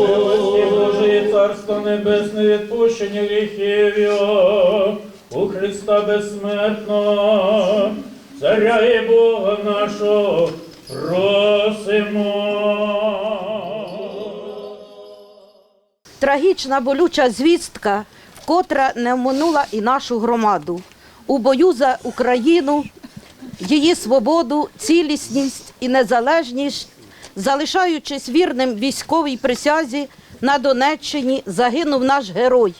Милості Божої, Царство Небесне, відпущення гріхів Його, у Христа безсмертного, Царя і Бога нашого, просимо. Трагічна болюча звістка, котра не вминула і нашу громаду. У бою за Україну, її свободу, цілісність і незалежність, залишаючись вірним військовій присязі на Донеччині, загинув наш герой.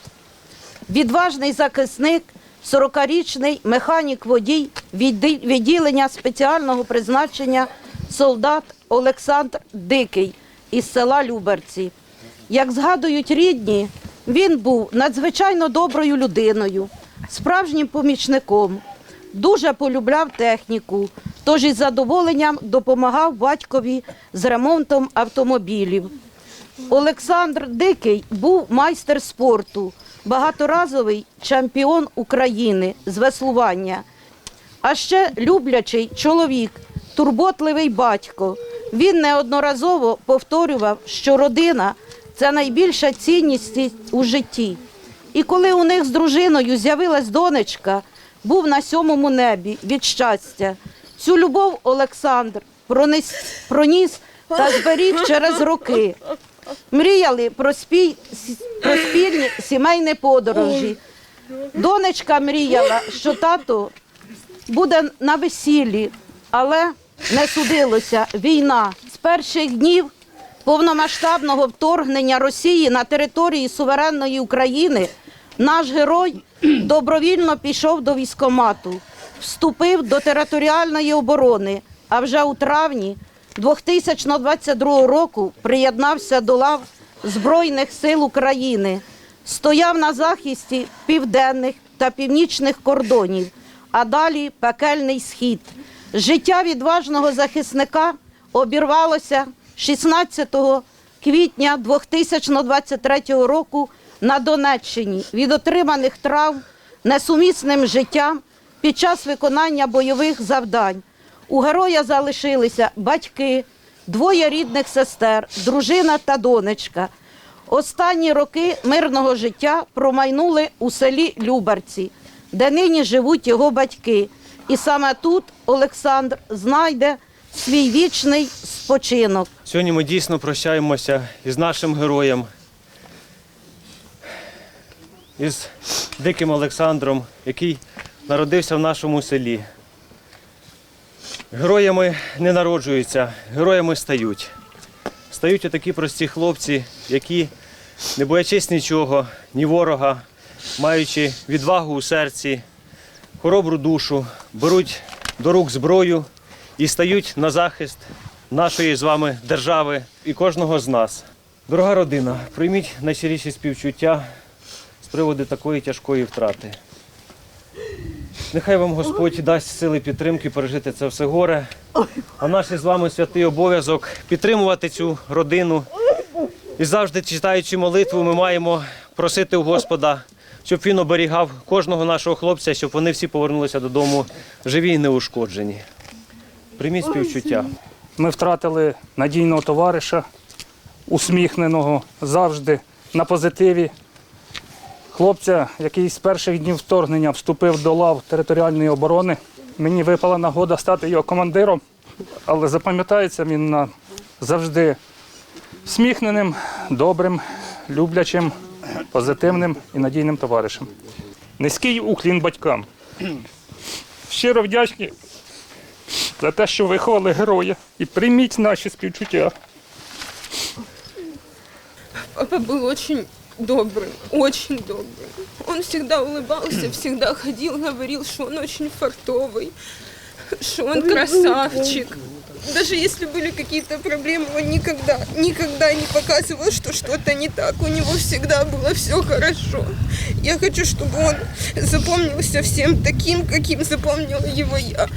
Відважний захисник, 40-річний механік-водій відділення спеціального призначення солдат Олександр Дикий із села Люберці. Як згадують рідні, він був надзвичайно доброю людиною, справжнім помічником, дуже полюбляв техніку, тож із задоволенням допомагав батькові з ремонтом автомобілів. Олександр Дикий був майстер спорту, багаторазовий чемпіон України з веслування, а ще люблячий чоловік, турботливий батько. Він неодноразово повторював, що родина це найбільша цінність у житті. І коли у них з дружиною з'явилась донечка, був на сьомому небі від щастя. Цю любов Олександр проніс, проніс та зберіг через роки. Мріяли про, спій, про спільні сімейні подорожі. Донечка мріяла, що тато буде на весіллі, але не судилося війна. З перших днів повномасштабного вторгнення Росії на території суверенної України наш герой добровільно пішов до військомату, вступив до територіальної оборони, а вже у травні 2022 року приєднався до лав Збройних сил України, стояв на захисті південних та північних кордонів, а далі пекельний схід. Життя відважного захисника обірвалося 16 квітня 2023 року на Донеччині від отриманих травм несумісним життям під час виконання бойових завдань. У героя залишилися батьки, двоє рідних сестер, дружина та донечка. Останні роки мирного життя промайнули у селі Любарці, де нині живуть його батьки. І саме тут Олександр знайде свій вічний спочинок. Сьогодні ми дійсно прощаємося із нашим героєм, із диким Олександром, який народився в нашому селі. Героями не народжуються, героями стають. Стають отакі прості хлопці, які, не боячись нічого, ні ворога, маючи відвагу у серці, хоробру душу, беруть до рук зброю і стають на захист нашої з вами держави і кожного з нас. Дорога родина, прийміть найщиріші співчуття з приводу такої тяжкої втрати. Нехай вам Господь дасть сили підтримки пережити це все горе. А наш з вами святий обов'язок підтримувати цю родину. І завжди, читаючи молитву, ми маємо просити у Господа, щоб він оберігав кожного нашого хлопця, щоб вони всі повернулися додому живі і неушкоджені. Прийміть співчуття. Ми втратили надійного товариша, усміхненого завжди на позитиві. Хлопця, який з перших днів вторгнення вступив до лав територіальної оборони. Мені випала нагода стати його командиром, але запам'ятається він на завжди всміхненим, добрим, люблячим, позитивним і надійним товаришем. Низький уклін батькам. Щиро вдячні за те, що виховали героя. І прийміть наші співчуття. Папа был очень добрый, очень добрый. Он всегда улыбался, всегда ходил, говорил, что он очень фартовый, что он красавчик. Даже если были какие-то проблемы, он никогда, никогда не показывал, что что-то не так. У него всегда было все хорошо. Я хочу, чтобы он запомнился всем таким, каким запомнила его я.